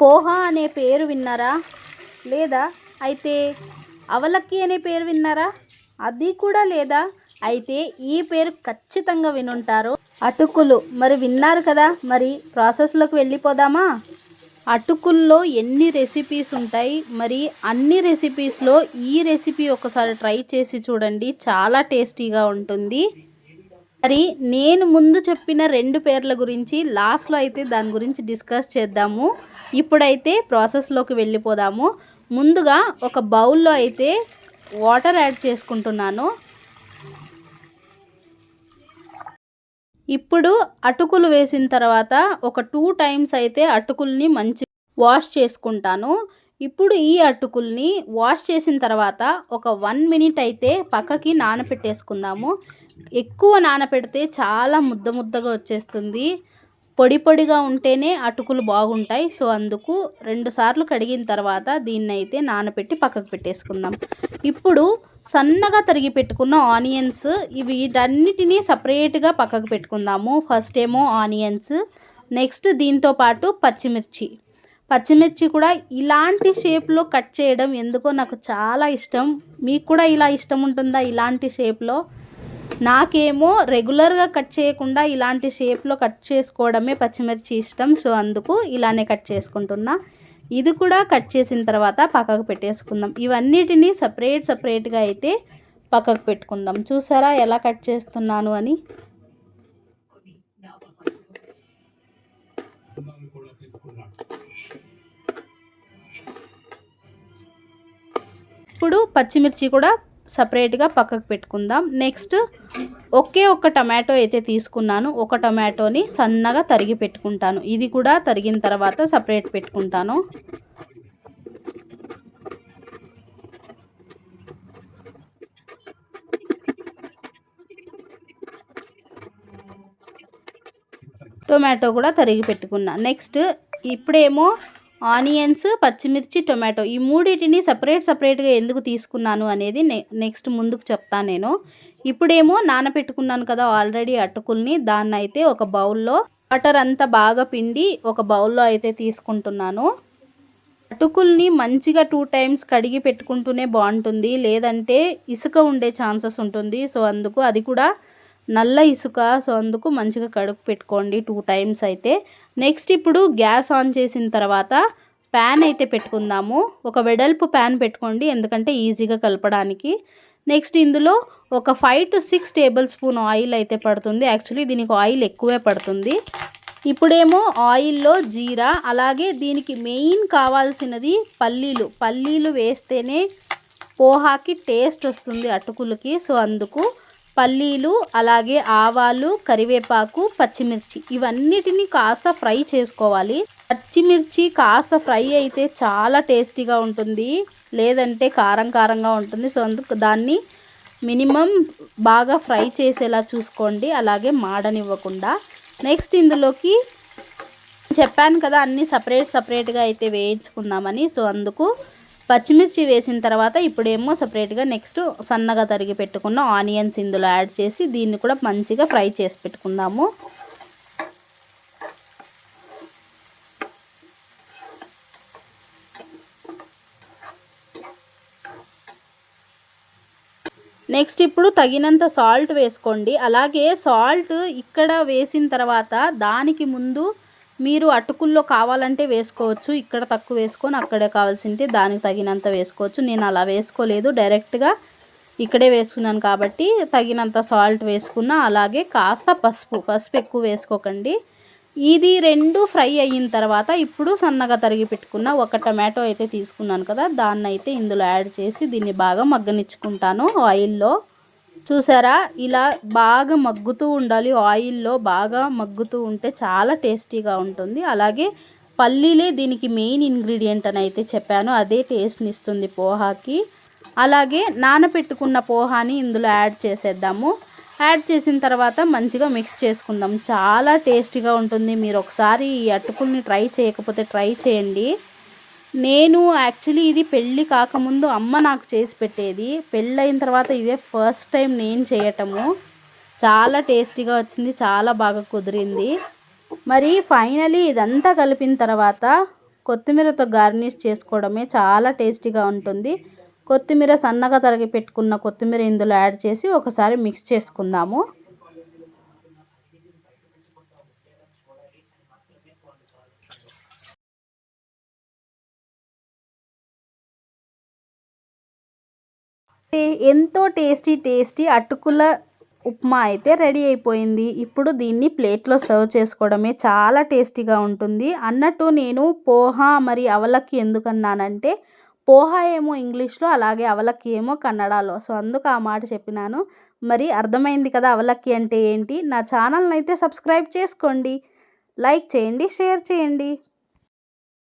పోహా అనే పేరు విన్నారా? లేదా? అయితే అవలక్కి అనే పేరు విన్నారా? అది కూడా లేదా? అయితే ఈ పేరు ఖచ్చితంగా వినుంటారు. అటుకులు. మరి విన్నారు కదా? మరి ప్రాసెస్లోకి వెళ్ళిపోదామా? అటుకుల్లో ఎన్ని రెసిపీస్ ఉంటాయి? మరి అన్ని రెసిపీస్లో ఈ రెసిపీ ఒకసారి ట్రై చేసి చూడండి. చాలా టేస్టీగా ఉంటుంది. మరి నేను ముందు చెప్పిన రెండు పేర్ల గురించి లాస్ట్లో అయితే దాని గురించి డిస్కస్ చేద్దాము. ఇప్పుడైతే ప్రాసెస్లోకి వెళ్ళిపోదాము. ముందుగా ఒక బౌల్లో అయితే వాటర్ యాడ్ చేసుకుంటున్నాను. ఇప్పుడు అటుకులు వేసిన తర్వాత ఒక టూ టైమ్స్ అయితే అటుకుల్ని మంచి వాష్ చేసుకుంటాను. ఇప్పుడు ఈ అటుకుల్ని వాష్ చేసిన తర్వాత ఒక వన్ మినిట్ అయితే పక్కకి నానపెట్టేసుకుందాము. ఎక్కువ నానపెడితే చాలా ముద్ద ముద్దగా వచ్చేస్తుంది. పొడి పొడిగా ఉంటేనే అటుకులు బాగుంటాయి. సో అందుకు రెండు సార్లు కడిగిన తర్వాత దీన్ని అయితే నానపెట్టి పక్కకు పెట్టేసుకుందాం. ఇప్పుడు సన్నగా తరిగి పెట్టుకున్న ఆనియన్స్ ఇవి వీటన్నిటినీ సపరేట్గా పక్కకు పెట్టుకుందాము. ఫస్ట్ ఏమో ఆనియన్స్ నెక్స్ట్ దీంతో పాటు పచ్చిమిర్చి. పచ్చిమిర్చి కూడా ఇలాంటి షేప్లో కట్ చేయడం ఎందుకో నాకు చాలా ఇష్టం. మీకు కూడా ఇలా ఇష్టం ఉంటుందా ఇలాంటి షేప్లో? నాకేమో రెగ్యులర్గా కట్ చేయకుండా ఇలాంటి షేప్లో కట్ చేసుకోవడమే పచ్చిమిర్చి ఇష్టం. సో అందుకు ఇలానే కట్ చేసుకుంటున్నా. ఇది కూడా కట్ చేసిన తర్వాత పక్కకు పెట్టేసుకుందాం. ఇవన్నిటిని సపరేట్ సపరేట్గా అయితే పక్కకు పెట్టుకుందాం. చూసారా ఎలా కట్ చేస్తున్నాను అని? ఇప్పుడు పచ్చిమిర్చి కూడా సపరేట్గా పక్కకు పెట్టుకుందాం. నెక్స్ట్ ఒకే ఒక్క టమాటో అయితే తీసుకున్నాను. ఒక టమాటోని సన్నగా తరిగి పెట్టుకుంటాను. ఇది కూడా తరిగిన తర్వాత సపరేట్ పెట్టుకుంటాను. టొమాటో కూడా తరిగి పెట్టుకున్నా. నెక్స్ట్ ఇప్పుడేమో ఆనియన్స్ పచ్చిమిర్చి టొమాటో ఈ మూడింటిని సపరేట్ సపరేట్గా ఎందుకు తీసుకున్నాను అనేది నె నెక్స్ట్ ముందుకు చెప్తాను నేను. ఇప్పుడేమో నానపెట్టుకున్నాను కదా ఆల్రెడీ అటుకుల్ని దాన్ని అయితే ఒక బౌల్లో వాటర్ అంతా బాగా పిండి ఒక బౌల్లో అయితే తీసుకుంటున్నాను. అటుకుల్ని మంచిగా టూ టైమ్స్ కడిగి పెట్టుకుంటూనే బాగుంటుంది లేదంటే ఇసుక ఉండే ఛాన్సెస్ ఉంటుంది. సో అందుకు అది కూడా నల్ల ఇసుక సో అందుకు మంచిగా కడుగు పెట్టుకోండి టూ టైమ్స్ అయితే. నెక్స్ట్ ఇప్పుడు గ్యాస్ ఆన్ చేసిన తర్వాత ప్యాన్ అయితే పెట్టుకుందాము. ఒక వెడల్పు ప్యాన్ పెట్టుకోండి ఎందుకంటే ఈజీగా కలపడానికి. నెక్స్ట్ ఇందులో ఒక five to six tablespoon oil అయితే పడుతుంది. యాక్చువల్లీ దీనికి ఆయిల్ ఎక్కువే పడుతుంది. ఇప్పుడేమో ఆయిల్లో జీరా అలాగే దీనికి మెయిన్ కావాల్సినది పల్లీలు. పల్లీలు వేస్తేనే పోహాకి టేస్ట్ వస్తుంది అటుకులకి సో అందుకు పల్లీలు అలాగే ఆవాలు కరివేపాకు పచ్చిమిర్చి ఇవన్నిటిని కాస్త ఫ్రై చేసుకోవాలి. పచ్చిమిర్చి కాస్త ఫ్రై అయితే చాలా టేస్టీగా ఉంటుంది. లేదంటే కారం కారంగా ఉంటుంది. సో అందుకు దాన్ని మినిమం బాగా ఫ్రై చేసేలా చూసుకోండి. అలాగే మాడనివ్వకుండా. నెక్స్ట్ ఇందులోకి చెప్పాను కదా అన్నీ సపరేట్ సపరేట్గా అయితే వేయించుకుందామని. సో అందుకు పచ్చిమిర్చి వేసిన తర్వాత ఇప్పుడేమో సపరేట్గా నెక్స్ట్ సన్నగా తరిగి పెట్టుకున్న ఆనియన్స్ ఇందులో యాడ్ చేసి దీన్ని కూడా మంచిగా ఫ్రై చేసి పెట్టుకుందాము. నెక్స్ట్ ఇప్పుడు తగినంత సాల్ట్ వేసుకోండి. అలాగే సాల్ట్ ఇక్కడ వేసిన తర్వాత దానికి ముందు మీరు అటుకుల్లో కావాలంటే వేసుకోవచ్చు ఇక్కడ తక్కువ వేసుకొని అక్కడే కావాల్సింటే దానికి తగినంత వేసుకోవచ్చు. నేను అలా వేసుకోలేదు. డైరెక్ట్గా ఇక్కడే వేసుకున్నాను కాబట్టి తగినంత సాల్ట్ వేసుకున్న అలాగే కాస్త పసుపు పసుపు ఎక్కువ వేసుకోకండి. ఇది రెండు ఫ్రై అయిన తర్వాత ఇప్పుడు సన్నగా తరిగి పెట్టుకున్న ఒక టమాటో అయితే తీసుకున్నాను కదా దాన్ని అయితే ఇందులో యాడ్ చేసి దీన్ని బాగా మగ్గనిచ్చుకుంటాను ఆయిల్లో. చూసారా? ఇలా బాగా మగ్గుతూ ఉండాలి. ఆయిల్లో బాగా మగ్గుతూ ఉంటే చాలా టేస్టీగా ఉంటుంది. అలాగే పల్లీలే దీనికి మెయిన్ ఇంగ్రీడియంట్ అని అయితే చెప్పాను. అదే టేస్ట్ని ఇస్తుంది పోహాకి. అలాగే నానపెట్టుకున్న పోహాని ఇందులో యాడ్ చేసేద్దాము. యాడ్ చేసిన తర్వాత మంచిగా మిక్స్ చేసుకుందాం. చాలా టేస్టీగా ఉంటుంది. మీరు ఒకసారి ఈ అటుకుల్ని ట్రై చేయకపోతే ట్రై చేయండి. నేను యాక్చువల్లీ ఇది పెళ్ళి కాకముందు అమ్మ నాకు చేసి పెట్టేది. పెళ్ళైన తర్వాత ఇదే ఫస్ట్ టైం నేను చేయటము. చాలా టేస్టీగా వచ్చింది చాలా బాగా కుదిరింది. మరి ఫైనలీ ఇదంతా కలిపిన తర్వాత కొత్తిమీరతో గార్నిష్ చేసుకోవడమే చాలా టేస్టీగా ఉంటుంది. కొత్తిమీర సన్నగా తరిగి పెట్టుకున్న కొత్తిమీర ఇందులో యాడ్ చేసి ఒకసారి మిక్స్ చేసుకుందాము. ఎంతో టేస్టీ టేస్టీ అటుకుల ఉప్మా అయితే రెడీ అయిపోయింది. ఇప్పుడు దీన్ని ప్లేట్లో సర్వ్ చేసుకోవడమే. చాలా టేస్టీగా ఉంటుంది. అన్నట్టు నేను పోహా మరి అవలక్కి ఎందుకన్నానంటే పోహా ఏమో ఇంగ్లీష్లో అలాగే అవలక్కి ఏమో కన్నడలో. సో అందుకు ఆ మాట చెప్పినాను. మరి అర్థమైంది కదా అవలక్కి అంటే ఏంటి? నా ఛానల్ని అయితే సబ్స్క్రైబ్ చేసుకోండి. లైక్ చేయండి షేర్ చేయండి.